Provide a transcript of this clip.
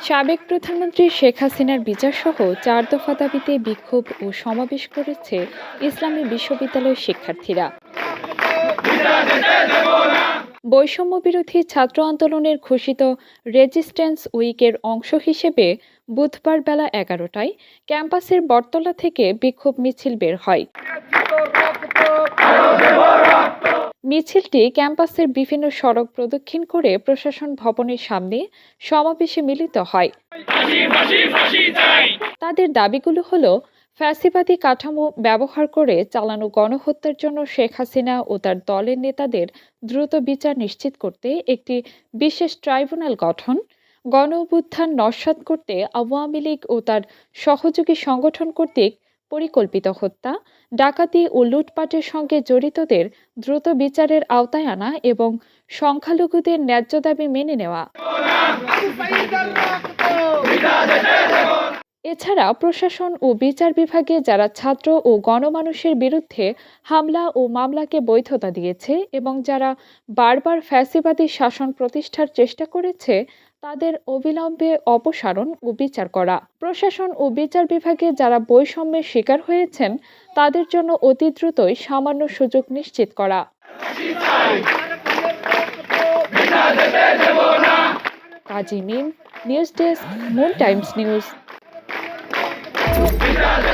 সাবেক প্রধানমন্ত্রী শেখ হাসিনার বিচার সহ চার দফা দাবিতে বিক্ষোভ ও সমাবেশ করেছে ইসলামী বিশ্ববিদ্যালয়ের শিক্ষার্থীরা। বৈষম্য বিরোধী ছাত্র আন্দোলনের ঘোষিত রেজিস্ট্যান্স উইকের অংশ হিসেবে বুধবার বেলা এগারোটায় ক্যাম্পাসের বটতলা থেকে বিক্ষোভ মিছিল বের হয়। মিছিলটি ক্যাম্পাসের বিভিন্ন সড়ক প্রদক্ষিণ করে প্রশাসন ভবনের সামনে সমাবেশে মিলিত হয়। তাদের দাবিগুলো হলো, ফ্যাসিবাদী কাঠামো ব্যবহার করে চালানো গণহত্যার জন্য শেখ হাসিনা ও তার দলের নেতাদের দ্রুত বিচার নিশ্চিত করতে একটি বিশেষ ট্রাইব্যুনাল গঠন গণ অভ্যুত্থান নস্যাৎ করতে আওয়ামী লীগ ও তার সহযোগী সংগঠন কর্তৃক পরিকল্পিত হত্যা, ডাকাতি ও লুটপাটের সঙ্গে জড়িতদের দ্রুত বিচারের আওতায় আনা এবং সংখ্যালঘুদের ন্যায্য দাবি মেনে নেওয়া। এছাড়া প্রশাসন ও বিচার বিভাগে যারা ছাত্র ও গণমানুষের বিরুদ্ধে হামলা ও মামলাকে বৈধতা দিয়েছে এবং যারা বারবার ফ্যাসিবাদী শাসন প্রতিষ্ঠার চেষ্টা করেছে, তাদের অবিলম্বে অপসারণ ও বিচার করা। প্রশাসন ও বিচার বিভাগে যারা বৈষম্যের শিকার হয়েছেন, তাদের জন্য অতি দ্রুতই সামান্য সুযোগ নিশ্চিত করা। Kazi Mim, news desk, moon times news. Israel!